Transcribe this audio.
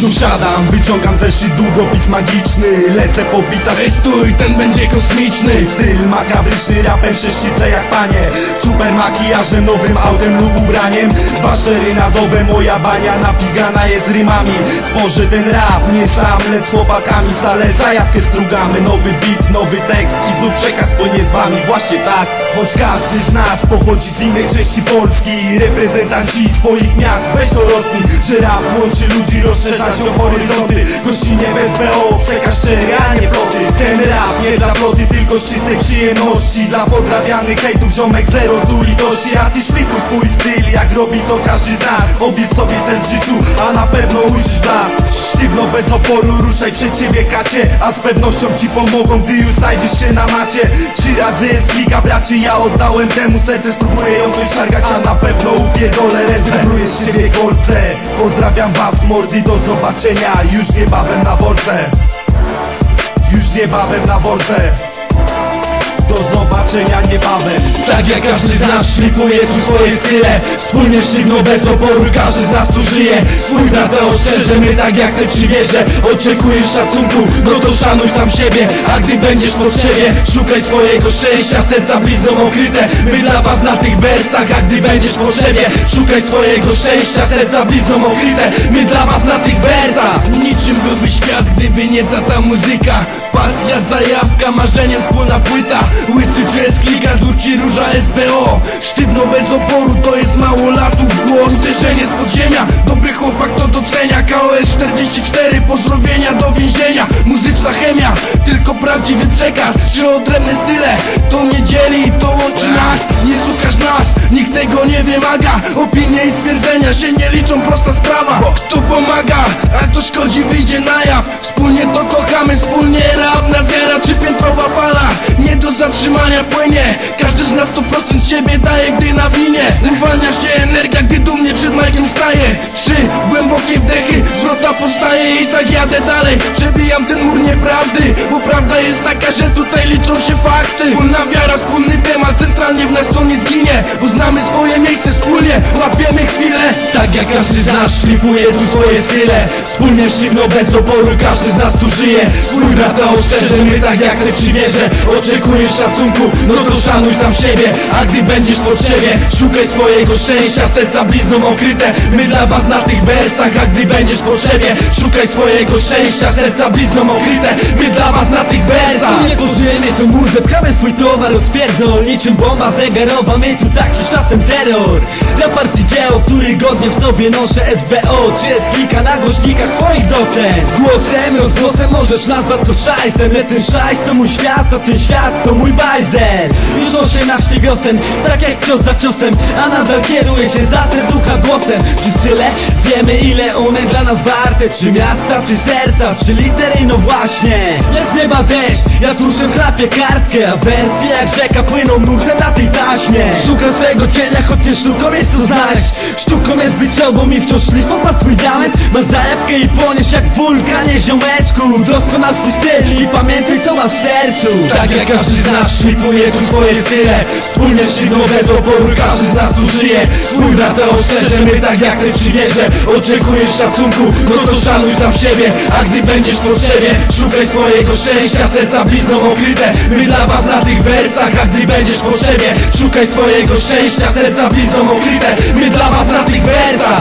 Znów siadam, wyciągam zeszyt długopis magiczny Lecę po bitach. Ej stój, ten będzie kosmiczny. Styl makabryczny, rapem sześcice jak panie. Super makijażem, nowym autem lub ubraniem. Dwa szery na dobę, moja bania napizgana jest rymami. Tworzę ten rap, nie sam, lecz z chłopakami Stale. Zajawkę strugamy, nowy beat, nowy tekst I znów przekaz płynie z wami, właśnie tak Choć każdy z nas pochodzi z innej części Polski. Reprezentanci swoich miast, weź to rozmin Że rap łączy ludzi, rozszerza się horyzonty Gościnie bez BO, przekaż szczery, a nie Ten rap nie dla ploty, tylko z czystej przyjemności Dla podrabianych hejtów, ziomek zero tu litości A ty szlikuj swój styl, jak robi to każdy z nas Obierz sobie cel w życiu, a na pewno ujrzysz blask Sztywno bez oporu, ruszaj przed ciebie kacie A z pewnością ci pomogą, gdy już znajdziesz się na macie Trzy razy jest klika, bracie, ja oddałem temu serce Spróbuję ją ktoś szargać, a na pewno upierdolę ręce Bluję z siebie kolce, pozdrawiam was mordy Do zobaczenia już niebawem na worce Już niebawem na worce Do zobaczenia niebawem Tak jak każdy z nas szlifuje tu swoje style. Wspólnie szybno bez oporu, każdy z nas tu żyje. Swój brat ostrzeżemy tak jak te przywieże Oczekujesz szacunku, no to szanuj sam siebie. A gdy będziesz w potrzebie, szukaj swojego szczęścia. Serca blizną okryte, my dla was na tych wersach. A gdy będziesz w potrzebie, szukaj swojego szczęścia. Serca blizną okryte, my dla was na tych wersach. Niczym byłby świat, gdyby nie ta ta muzyka. Pasja, zajawka, marzenie, wspólna płyta. Łysy jazz, klika, duci, róża SBO Sztywno bez oporu, to jest mało latów. Głos Uderzenie z podziemia, dobry chłopak to docenia. KOS 44, pozdrowienia do więzienia. Muzyczna chemia, tylko prawdziwy przekaz. Czy odrębne style, to nie dzieli, to łączy nas. Nie słuchasz nas, nikt tego nie wymaga. Opinie i stwierdzenia się nie liczą, prosta sprawa. Kto pomaga, a kto szkodzi, wyjdzie na jaw zatrzymania płynie. Każdy z nas 100% siebie daje, gdy nawinie. Uwalnia się energia, gdy dumnie przed majkiem staje Trzy głębokie wdechy, zwrota powstaje i tak jadę dalej. Przebijam ten mur nieprawdy, bo prawda jest taka, że tutaj liczą się fakty. Wspólna wiara, wspólny temat, centralnie w nas to nie zginie. Bo znamy swoje miejsce wspólnie, łapiemy chwilę. Tak jak każdy z nas szlifuje tu swoje style. Wspólnie szybno bez oporu, każdy z nas tu żyje. Swój brata ostrzeżemy tak jak te przymierze Oczekujesz szacunku, no to szanuj sam siebie. A gdy będziesz w potrzebie, szukaj swojego szczęścia. Serca blizną okryte, my dla was na tych wersach. A gdy będziesz w potrzebie, szukaj swojego szczęścia. Serca blizną okryte, my dla was na tych wersach tworzymy tu muzę, pchamy swój towar rozpierdol Niczym bomba zegarowa, my tu taki czasem terror. Na partii dzieło, który godnie w sobie noszę. SBO Czy jest klika na głośnikach twoich docen. Głosem, rozgłosem możesz nazwać to szajsem. Lecz ten szajs to mój świat, a ten świat to mój bajzel. Już 18 wiosen, tak jak cios za ciosem A nadal kieruje się za serducha głosem. Czy tyle? Wiemy ile one dla nas warte. Czy miasta, czy serca, czy litery, no właśnie. Lecz nieba deszcz, ja tuszem chlapię kartkę. A wersje jak rzeka płyną nurtem na tej taśmie. Szukam swego cienia, choć nie sztuką jest to znaleźć. Sztuką jest być obą i wciąż szlifować swój diament. Masz zalewkę i płoniesz jak wulkanie ziomeczku. Doskonal swój styl i pamiętaj co masz w sercu. Tak jak każdy z nas szlifuje tu swoje style. Wspólnie szybno bez oporu, każdy z nas tu żyje. Swój brata ostrzeżemy tak jak te przymierze Oczekujesz szacunku, no to szanuj sam siebie A gdy będziesz w potrzebie, szukaj swojego szczęścia Serca blizną okryte, my dla was na tych wersach A gdy będziesz w potrzebie, szukaj swojego szczęścia Serca blizną okryte, my dla was na tych wersach